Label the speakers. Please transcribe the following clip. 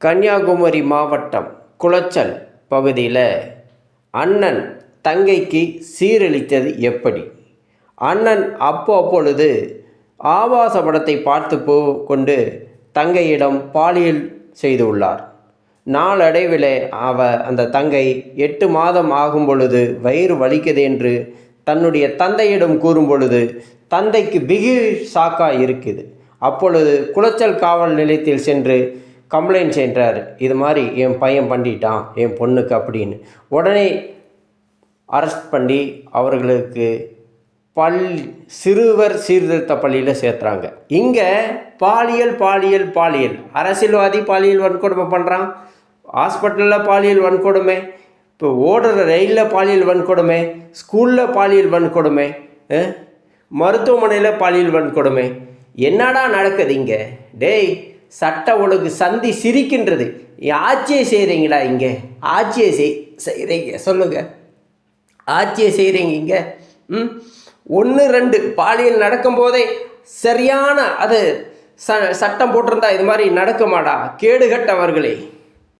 Speaker 1: கன்னியாகுமரி மாவட்டம் குளச்சல் பகுதியில் அண்ணன் தங்கைக்கு சீரழித்தது எப்படி? அண்ணன் அப்போ அப்பொழுது ஆபாச படத்தை பார்த்து போ கொண்டு தங்கையிடம் பாலியல் செய்துள்ளார் நாளடைவில் அவ அந்த தங்கை எட்டு மாதம் ஆகும் பொழுது வயிறு வலிக்குது என்று தன்னுடைய தந்தையிடம் கூறும் பொழுது தந்தைக்கு பிகு சாக்கா இருக்குது. அப்பொழுது குளச்சல் காவல் நிலையத்தில் சென்று கம்ப்ளைண்ட் செய்கிறார். இது மாதிரி என் பையன் பண்ணிட்டான் என் பொண்ணுக்கு அப்படின்னு. உடனே அரெஸ்ட் பண்ணி அவர்களுக்கு பல் சிறுவர் சீர்திருத்த பள்ளியில் சேர்த்துறாங்க. இங்கே பாலியல் பாலியல் பாலியல். அரசியல்வாதி பாலியல் வன்கொடுமை பண்ணுறான் ஹாஸ்பிட்டலில் பாலியல் வன்கொடுமை. இப்போ ஓடுற ரயிலில் பாலியல் வன்கொடுமை. ஸ்கூலில் பாலியல் வன்கொடுமை. மருத்துவமனையில் பாலியல் வன்கொடுமை. என்னடா நடக்குது இங்கே? டேய் சட்ட ஒழுங்கு சந்தி சிரிக்கின்றது. ஆட்சியை செய்கிறீங்களா இங்கே? ஆட்சியை செய் செய்கிறீங்க சொல்லுங்கள் ஆட்சியை செய்கிறீங்க இங்கே. ம்? ஒன்று ரெண்டு பாலியல் நடக்கும்போதே சரியான அது ச சட்டம் போட்டிருந்தா இது மாதிரி நடக்குமாடா? கேடுகட்டவர்களே.